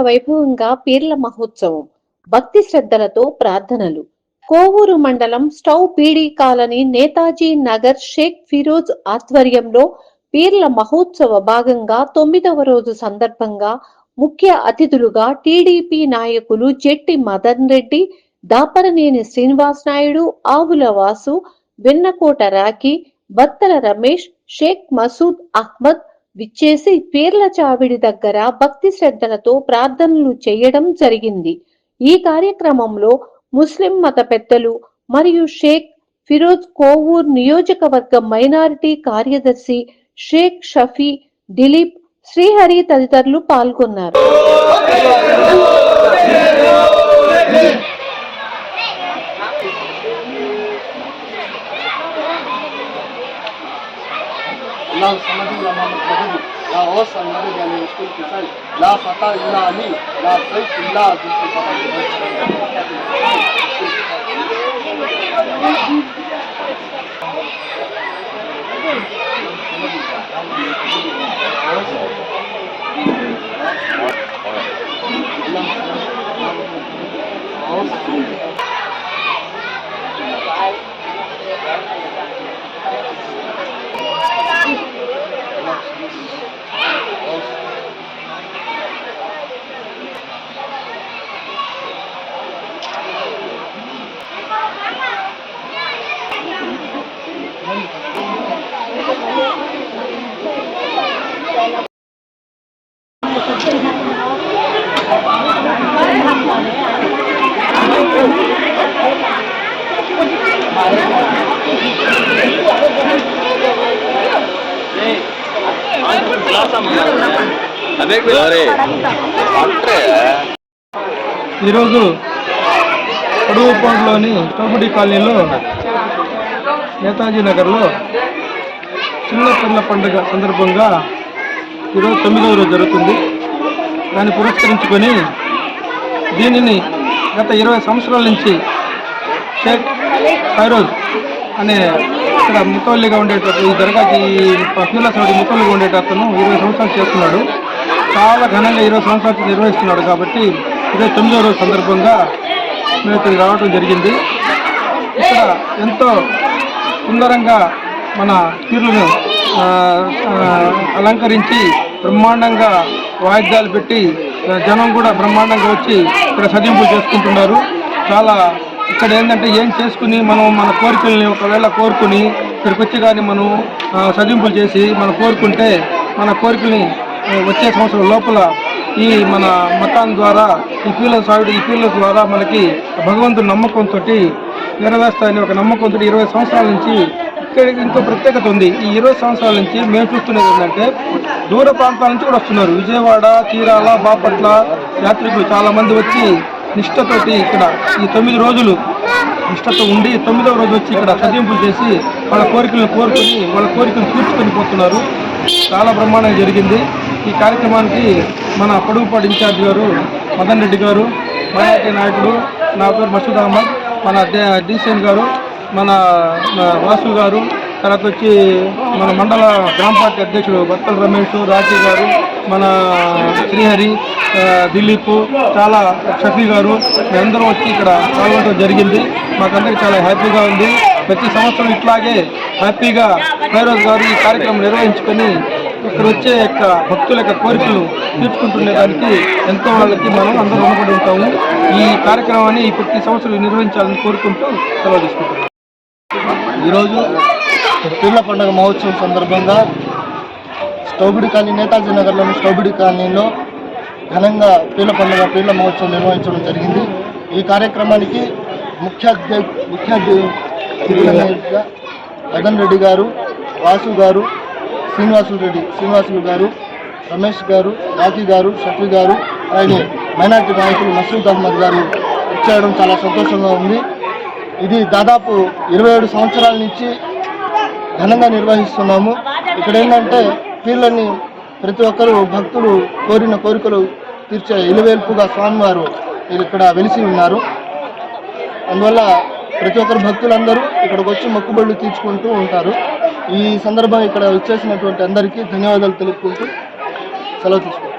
వైభవంగా పీర్ల మహోత్సవం భక్తి శ్రద్ధలతో ప్రార్థనలు. కోవూరు మండలం స్టవ్ పీడీ కాలనీ నేతాజీ నగర్ షేక్ ఫిరోజ్ ఆధ్వర్యంలో పీర్ల మహోత్సవ భాగంగా తొమ్మిదవ రోజు సందర్భంగా ముఖ్య అతిథులుగా టీడీపీ నాయకులు జెట్టి మదన్ రెడ్డి దాపరనేని శ్రీనివాస్ నాయుడు ఆవుల వాసు వెన్నకోట రాఖీ బత్తల రమేష్ షేక్ మసూద్ అహ్మద్ విచ్చేసి పీర్ల చావిడి దగ్గర భక్తి శ్రద్ధలతో ప్రార్థనలు చేయడం జరిగింది. ఈ కార్యక్రమంలో ముస్లిం మత పెద్దలు మరియు షేక్ ఫిరోజ్ కోవూర్ నియోజకవర్గ మైనారిటీ కార్యదర్శి షేక్ షఫీ దిలీప్ శ్రీహరి తదితరులు పాల్గొన్నారు. لا صمد لا مولد لا وصل مريض يعني مشكلة فعل لا خطأ إلا علي لا سيف إلا ఈరోజు అడుగుపాడులోని టోపడి కాలనీలో నేతాజీ నగర్లో చిన్న పిల్ల పండుగ సందర్భంగా ఈరోజు తొమ్మిదవ రోజు జరుగుతుంది. దాన్ని పురస్కరించుకొని దీనిని గత ఇరవై సంవత్సరాల నుంచి షేక్ ఫైరోజ్ అనే ఇక్కడ ముతవల్లిగా ఉండేటట్టు ఈ దర్గాకి పీల సౌడి ముతవల్లిగా ఉండేటతను ఇరవై సంవత్సరాలు చేస్తున్నాడు. చాలా ఘనంగా ఇరవై సంవత్సరాలు నిర్వహిస్తున్నాడు కాబట్టి ఇదే తొమ్మిదో రోజు సందర్భంగా మేము ఇక్కడికి రావడం జరిగింది. ఇక్కడ ఎంతో సుందరంగా మన తీరులను అలంకరించి బ్రహ్మాండంగా వాయిద్యాలు పెట్టి జనం కూడా బ్రహ్మాండంగా వచ్చి ఇక్కడ సదింపు చేసుకుంటున్నారు. చాలా ఇక్కడ ఏంటంటే ఏం చేసుకుని మనం మన కోరికల్ని ఒకవేళ కోరుకుని ఇక్కడికి వచ్చి కానీ మనం సదింపులు చేసి మనం కోరుకుంటే మన కోరికల్ని వచ్చే సంవత్సరం లోపల ఈ మన మతాన్ ద్వారా ఈ పీల సాగుడు ఈ పీల ద్వారా మనకి భగవంతుడు నమ్మకంతో నెరవేరుస్తాయని ఒక నమ్మకంతో ఇరవై సంవత్సరాల నుంచి ఇక్కడ ఇంకో ప్రత్యేకత ఉంది. ఈ ఇరవై సంవత్సరాల నుంచి మేము చూస్తున్నది ఏంటంటే దూర ప్రాంతాల నుంచి కూడా వస్తున్నారు. విజయవాడ చీరాల బాపట్ల యాత్రికులు చాలామంది వచ్చి నిష్ఠతోటి ఇక్కడ ఈ తొమ్మిది రోజులు నిష్ఠతో ఉండి తొమ్మిదవ రోజు వచ్చి ఇక్కడ సదింపులు చేసి వాళ్ళ కోరికలను కోరుకొని వాళ్ళ కోరికలు తీర్చుకొని పోతున్నారు. చాలా బ్రహ్మాండంగా జరిగింది. ఈ కార్యక్రమానికి మన పొడుగుపాడు ఇన్ఛార్జ్ గారు మదన్ రెడ్డి గారు మైనార్టీ నాయకుడు నా పేరు మసూద్ అహ్మద్ మన డిసిఎన్ గారు మన వాసు గారు తర్వాత వచ్చి మన మండల గ్రామ పార్టీ అధ్యక్షుడు బత్తల రమేష్ రాజీ గారు మన శ్రీహరి దిలీప్ చాలా షఫీ గారు మేమందరం వచ్చి ఇక్కడ పాల్గొనడం జరిగింది. మాకందరికి చాలా హ్యాపీగా ఉంది. ప్రతి సంవత్సరం ఇట్లాగే హ్యాపీగా ఫైరోజ్ గారు ఈ కార్యక్రమం నిర్వహించుకొని ఇక్కడ వచ్చే యొక్క భక్తుల యొక్క కోరికలు తీర్చుకుంటునే దానికి ఎంతో వాళ్ళకి మనం అందరూ రుణపడి ఉంటాము. ఈ కార్యక్రమాన్ని ఈ ప్రతి సంవత్సరం నిర్వహించాలని కోరుకుంటూ సెలవు తీసుకుంటున్నాం. ఈరోజు పిల్ల పండుగ మహోత్సవం సందర్భంగా స్టౌబిడి కాలనీ నేతాజీ నగర్లోని స్టౌబిడి కాలనీలో ఘనంగా పీర్ల పండుగ పీర్ల మహోత్సవం నిర్వహించడం జరిగింది. ఈ కార్యక్రమానికి ముఖ్య ముఖ్య మదన్ రెడ్డి గారు వాసు గారు శ్రీనివాసులు రెడ్డి శ్రీనివాసులు గారు రమేష్ గారు రాఖీ గారు షఫీ గారు అలాగే మైనార్టీ నాయకులు మసూద్ అహ్మద్ గారు ఇచ్చేయడం చాలా సంతోషంగా ఉంది. ఇది దాదాపు ఇరవై ఏడు సంవత్సరాల నుంచి ఘనంగా నిర్వహిస్తున్నాము. ఇక్కడ ఏంటంటే పీర్లని ప్రతి ఒక్కరు భక్తులు కోరిన కోరికలు తీర్చే ఇలువేల్పుగా స్వామివారు ఇక్కడ వెలిసి ఉన్నారు. అందువల్ల ప్రతి ఒక్కరు భక్తులందరూ ఇక్కడికి వచ్చి మొక్కుబళ్ళు తీర్చుకుంటూ ఉంటారు. ఈ సందర్భంగా ఇక్కడ వచ్చేసినటువంటి అందరికీ ధన్యవాదాలు తెలుపుకుంటూ సెలవు తీసుకుంటారు